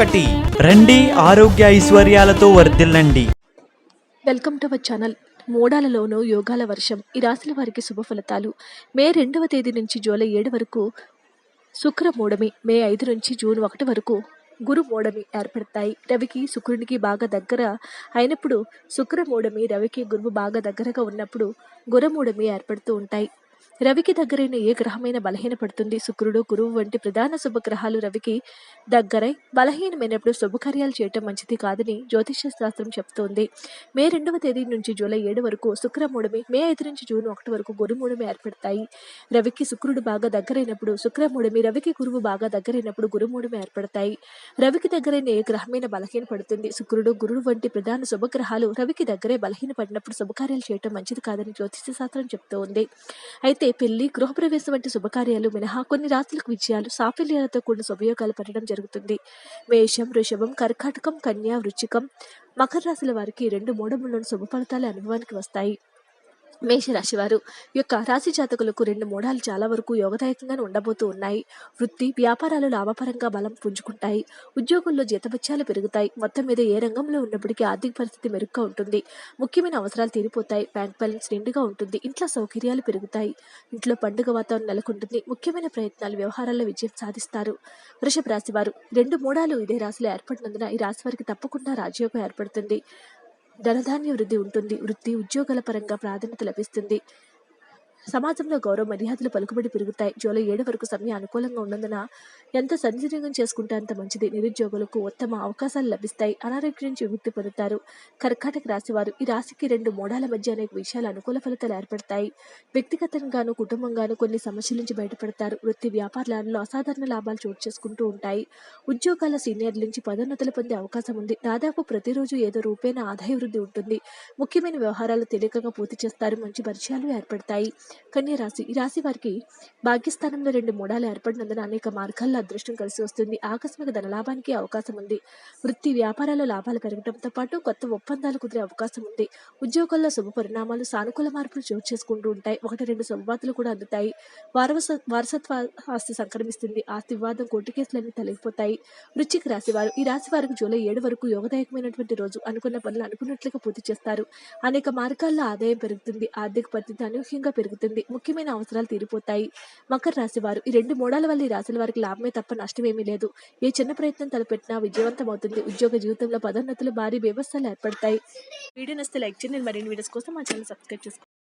ఒకటి. రండి ఆరోగ్య ఐశ్వర్యాలతో వర్ధిల్లండి. Welcome to our channel. మూడాలలోనూ యోగాల వర్షం. ఈ రాశుల వారికి శుభ ఫలితాలు. మే రెండవ తేదీ నుంచి జూలై ఏడు వరకు శుక్ర మూడమి. మే ఐదు నుంచి జూన్ ఒకటి వరకు గురు మూడమి ఏర్పడతాయి. రవికి శుక్రునికి బాగా దగ్గర అయినప్పుడు శుక్ర మూడమి రవికి గురువు బాగా దగ్గరగా ఉన్నప్పుడు గురమూడమి ఏర్పడుతూ ఉంటాయి. రవికి దగ్గరైన ఏ గ్రహమైన బలహీనపడుతుంది శుక్రుడు గురువు వంటి ప్రధాన శుభగ్రహాలు రవికి దగ్గరై బలహీనమైనప్పుడు శుభకార్యాలు చేయటం మంచిది కాదని జ్యోతిష్య శాస్త్రం చెప్తోంది. మే రెండవ తేదీ నుంచి జూలై ఏడు వరకు శుక్రమూఢమి మే ఐదు నుంచి జూన్ ఒకటి వరకు గురుమూఢమి ఏర్పడతాయి. రవికి శుక్రుడు బాగా దగ్గరైనప్పుడు శుక్రమూఢమి రవికి గురువు బాగా దగ్గరైనప్పుడు గురుమూఢమి ఏర్పడతాయి. రవికి దగ్గరైన ఏ గ్రహమైన బలహీనపడుతుంది శుక్రుడు గురుడు వంటి ప్రధాన శుభగ్రహాలు రవికి దగ్గరే బలహీనపడినప్పుడు శుభకార్యాలు చేయటం మంచిది కాదని జ్యోతిష శాస్త్రం చెప్తోంది. అయితే పెళ్ళి గృహప్రవేశం వంటి శుభకార్యాలు మినహా కొన్ని రాత్రులకు విజయాలు సాఫల్యాలతో కూడిన శుభయోగాలు పడడం జరుగుతుంది. మేషం వృషభం కర్కాటకం కన్యా వృచ్చికం మకర రాశుల వారికి రెండు మూడములను శుభ ఫలితాలు అనుభవానికి వస్తాయి. మేషరాశి వారు యొక్క రాశి జాతకులకు రెండు మూడాలు చాలా వరకు యోగదాయకంగానే ఉండబోతూ ఉన్నాయి. వృత్తి వ్యాపారాలు లాభపరంగా బలం పుంజుకుంటాయి. ఉద్యోగుల్లో జీతభత్యాలు పెరుగుతాయి. మొత్తం మీద ఏ రంగంలో ఉన్నప్పటికీ ఆర్థిక పరిస్థితి మెరుగ్గా ఉంటుంది. ముఖ్యమైన అవసరాలు తీరిపోతాయి. బ్యాంక్ బ్యాలెన్స్ నిండుగా ఉంటుంది. ఇంట్లో సౌకర్యాలు పెరుగుతాయి. ఇంట్లో పండుగ వాతావరణం నెలకొంటుంది. ముఖ్యమైన ప్రయత్నాలు వ్యవహారాల్లో విజయం సాధిస్తారు. వృషభ రాశి వారు రెండు మూడాలు ఇదే రాశిలో ఏర్పడినందున ఈ రాశి వారికి తప్పకుండా రాజయోగం ఏర్పడుతుంది. ధనధాన్య వృద్ధి ఉంటుంది. వృత్తి ఉద్యోగాల పరంగా ప్రాధాన్యత లభిస్తుంది. సమాజంలో గౌరవ మర్యాదలు పలుకుబడి పెరుగుతాయి. జూలై ఏడు వరకు సమయం అనుకూలంగా ఉన్నందున ఎంత సద్వినియోగం చేసుకుంటే అంత మంచిది. నిరుద్యోగులకు ఉత్తమ అవకాశాలు లభిస్తాయి. అనారోగ్యం నుంచి విముక్తి పొందుతారు. కర్కాటక రాశివారు ఈ రాశికి రెండు మోడాల మధ్య అనేక విషయాలు అనుకూల ఫలితాలు ఏర్పడతాయి. వ్యక్తిగతంగాను కుటుంబంగాను కొన్ని సమస్యల నుంచి బయటపడతారు. వృత్తి వ్యాపారాలలో అసాధారణ లాభాలు చోటు చేసుకుంటూ ఉంటాయి. ఉద్యోగాల సీనియర్ల నుంచి పదోన్నతులు పొందే అవకాశం ఉంది. దాదాపు ప్రతిరోజు ఏదో రూపేణ ఆదాయ వృద్ధి ఉంటుంది. ముఖ్యమైన వ్యవహారాలు తేలికగా పూర్తి చేస్తారు. మంచి పరిచయాలు ఏర్పడతాయి. కన్య రాశి ఈ రాశి వారికి భాగ్యస్థానంలో రెండు మూడాలు ఏర్పడినందున అనేక మార్గాల్లో అదృష్టం కలిసి వస్తుంది. ఆకస్మిక ధనలాభానికి అవకాశం ఉంది. వృత్తి వ్యాపారాల్లో లాభాలు పెరగడంతో పాటు కొత్త ఒప్పందాలు కుదిరే అవకాశం ఉంది. ఉద్యోగాల్లో శుభ పరిణామాలు సానుకూల మార్పులు చోటు చేసుకుంటూ ఉంటాయి. ఒకటి రెండు శుభవార్తలు కూడా అందుతాయి. వారస వారసత్వ ఆస్తి సంక్రమిస్తుంది. ఆస్తి వివాదం కోర్టు కేసులన్నీ తొలగిపోతాయి. వృశ్చిక రాశి వారు ఈ రాశి వారికి జూలై ఏడు వరకు యోగదాయకమైనటువంటి రోజు. అనుకున్న పనులు అనుకున్నట్లుగా పూర్తి చేస్తారు. అనేక మార్గాల్లో ఆదాయం పెరుగుతుంది. ఆర్థిక పరిస్థితి అనూహ్యంగా పెరుగుతుంది. ముఖ్యమైన అవసరాలు తీరిపోతాయి. మకర రాశి వారు ఈ రెండు మూడాల వల్ల ఈ రాశుల వారికి లాభమే తప్ప నష్టమేమీ లేదు. ఏ చిన్న ప్రయత్నం తలపెట్టినా విజయవంతం అవుతుంది ఉద్యోగ జీవితంలో పదోన్నతులు భారీ వ్యవస్థలు ఏర్పడతాయి. వీడియో నస్తే లైక్ చేయండి. మరిన్ని వీడియోస్ కోసం మా ఛానల్ సబ్స్క్రైబ్ చేసుకోండి.